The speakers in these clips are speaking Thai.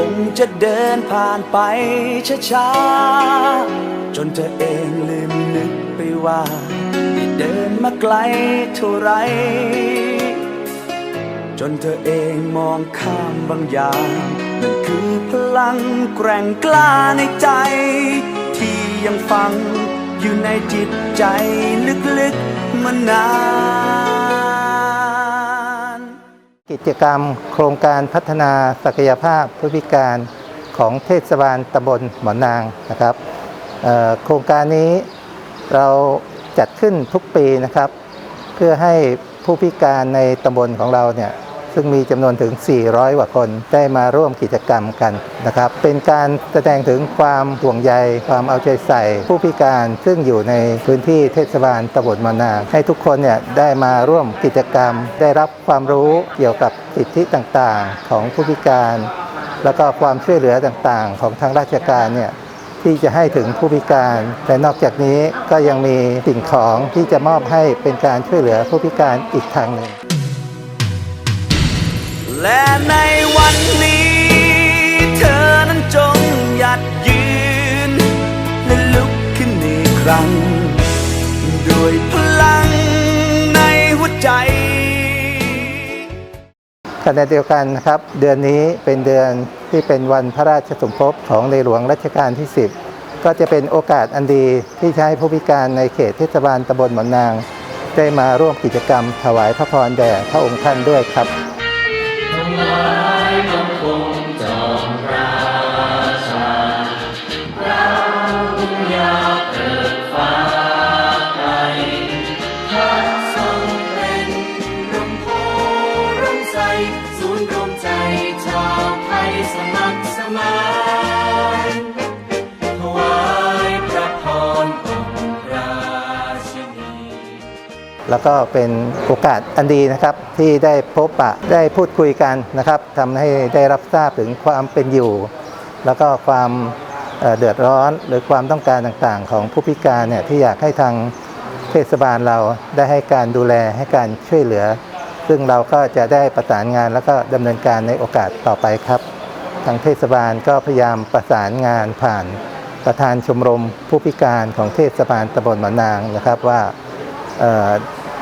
คงจะเดินผ่านไปช้าๆ จนเธอเองลืมนึกไปว่าได้เดินมาไกลเท่าไร จนเธอเองมองข้ามบางอย่างนั่นคือพลังแกร่งกล้าในใจ ที่ยังฝังอยู่ในจิตใจลึกๆมานาน กิจกรรมโครงการพัฒนาศักยภาพผู้พิการของเทศบาลตำบลหมอนางนะครับโครงการนี้เราจัดขึ้นทุกปีนะครับ เพื่อให้ผู้พิการในตำบลของเราเนี่ย ซึ่งมีจำนวนถึง 400กว่าคนได้มาร่วมกิจกรรมกันนะครับ เป็นการแสดงถึงความห่วงใย ความเอาใจใส่ ผู้พิการซึ่งอยู่ในพื้นที่เทศบาลตำบลมานา ให้ทุกคนเนี่ยได้มาร่วมกิจกรรม ได้รับความรู้เกี่ยวกับสิทธิต่างๆ ของผู้พิการ แล้วก็ความช่วยเหลือต่างๆ ของทางราชการเนี่ยที่จะให้ถึงผู้พิการและนอกจากนี้ก็ยังมีสิ่งของที่จะมอบให้เป็นการช่วยเหลือผู้พิการอีกทางหนึ่ง และในวันนี้ เธอนั้นจงหยัดยืน และลุกขึ้นอีกครั้ง ด้วยพลังในหัวใจขณะเดียวกันนะครับ เดือนนี้เป็นเดือนที่เป็นวันพระราชสมภพของในหลวงรัชกาลที่ 10 ก็จะเป็นโอกาสอันดีที่จะให้ผู้พิการในเขตเทศบาลตำบลหมอนนาง ได้มาร่วมกิจกรรมถวายพระพรแด่พระองค์ท่านด้วยครับ ท แล้วก็เป็นโอกาสอันดีนะครับ ที่ได้พบปะได้พูดคุยกันนะครับทำให้ได้รับทราบถึงความเป็นอยู่ แล้วก็ความเดือดร้อนหรือความต้องการต่างๆ ของผู้พิการเนี่ยที่อยากให้ทางเทศบาลเราได้ให้การดูแลให้การช่วยเหลือ ซึ่งเราก็จะได้ประสานงานแล้วก็ดำเนินการในโอกาสต่อไปครับ ทางเทศบาลก็พยายามประสานงานผ่านประธานชมรมผู้พิการของเทศบาลตำบลหมอนางนะครับว่า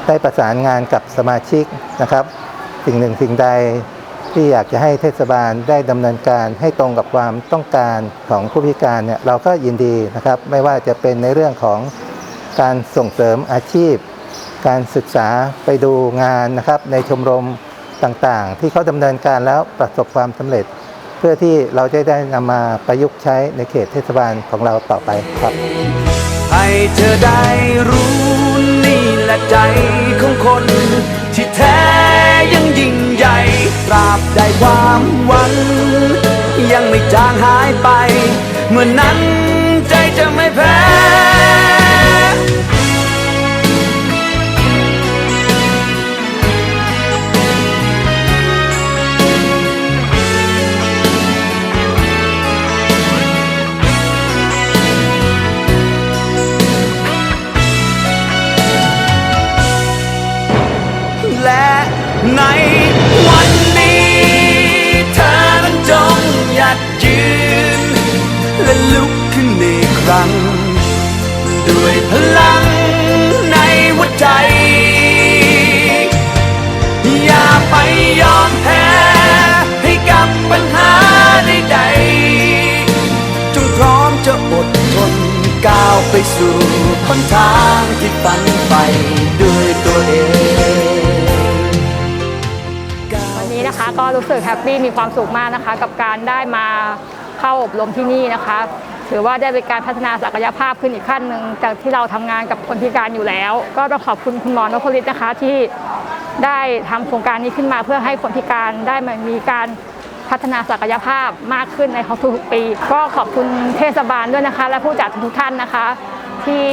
ได้ประสานงานกับสมาชิกนะครับ สิ่งหนึ่งสิ่งใดที่อยากจะให้เทศบาลได้ดำเนินการให้ตรงกับความต้องการของผู้พิการเนี่ยเราก็ยินดีนะครับ ไม่ว่าจะเป็นในเรื่องของการส่งเสริมอาชีพ การศึกษาไปดูงานนะครับ ในชมรมต่างๆ ที่เขาดำเนินการแล้วประสบความสำเร็จ เพื่อที่เราจะได้นำมาประยุกต์ใช้ในเขตเทศบาลของเราต่อไปครับให้เธอได้รู้นี่ และใจของคนที่แท้ ในวันนี้เธอนั้นจงหยัดยืน และลุกขึ้นอีกครั้ง ด้วยพลังในหัวใจ อย่าไปยอมแพ้ให้กับปัญหาใดๆจงพร้อมจะอดทนก้าวไปสู่หนทางที่ฝันไปด้วยตัวเอง นะคะ ก็รู้สึกแฮปปี้มีความสุขมากนะคะ กับการได้มาเข้าอบรมที่นี่นะคะ ถือว่าได้เป็นการพัฒนาศักยภาพขึ้นอีกขั้นหนึ่งจากที่เราทำงานกับคนพิการอยู่แล้ว ก็ต้องขอบคุณคุณหมอนพลิตนะคะที่ได้ทำโครงการนี้ขึ้นมาเพื่อให้คนพิการได้มามีการพัฒนาศักยภาพมากขึ้นในทุกๆปี ก็ขอบคุณเทศบาลด้วยนะคะ และผู้จัดทุกท่านนะคะ ที่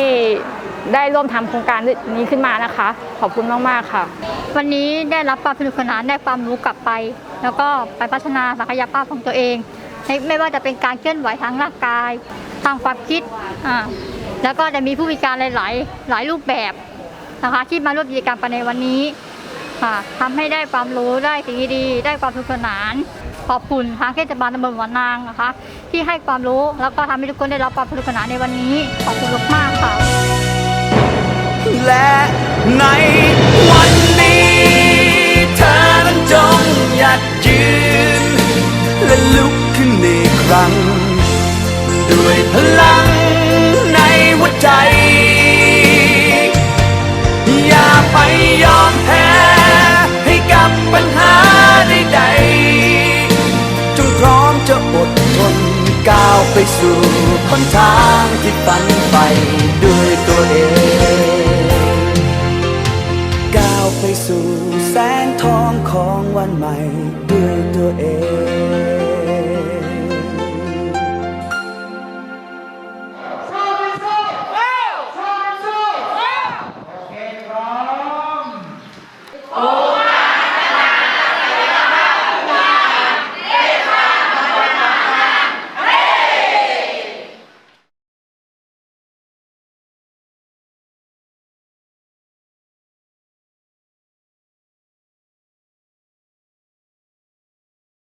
ได้ร่วมทำโครงการนี้ขึ้นมานะคะ ขอบคุณมากๆค่ะ วันนี้ได้รับความสนุกสนานได้ความรู้กลับไป แล้วก็ไปพัฒนาศักยภาพของตัวเองไม่ว่าจะเป็นการเคลื่อนไหวทางร่างกาย ทางความคิดอ่าแล้วก็จะมีผู้พิการหลายๆหลายรูปแบบนะคะที่มาร่วมกิจกรรมกันในวันนี้ค่ะทำให้ได้ความรู้ได้สิ่งดีๆได้ความสนุกสนานขอบคุณทางเทศบาลตำบลหัวนางนะคะ ที่ให้ความรู้แล้วก็ทำให้ทุกคนได้รับความสนุกสนานในวันนี้ขอบคุณมากค่ะ และในวันนี้เธอนั้นจงหยัดยืน และลุกขึ้นอีกครั้ง ด้วยพลังในหัวใจ อย่าไปยอมแพ้ให้กับปัญหาใดๆจงพร้อมจะอดทนก้าวไปสู่หนทางที่ฝันไปด้วยตัวเองาวไปสู่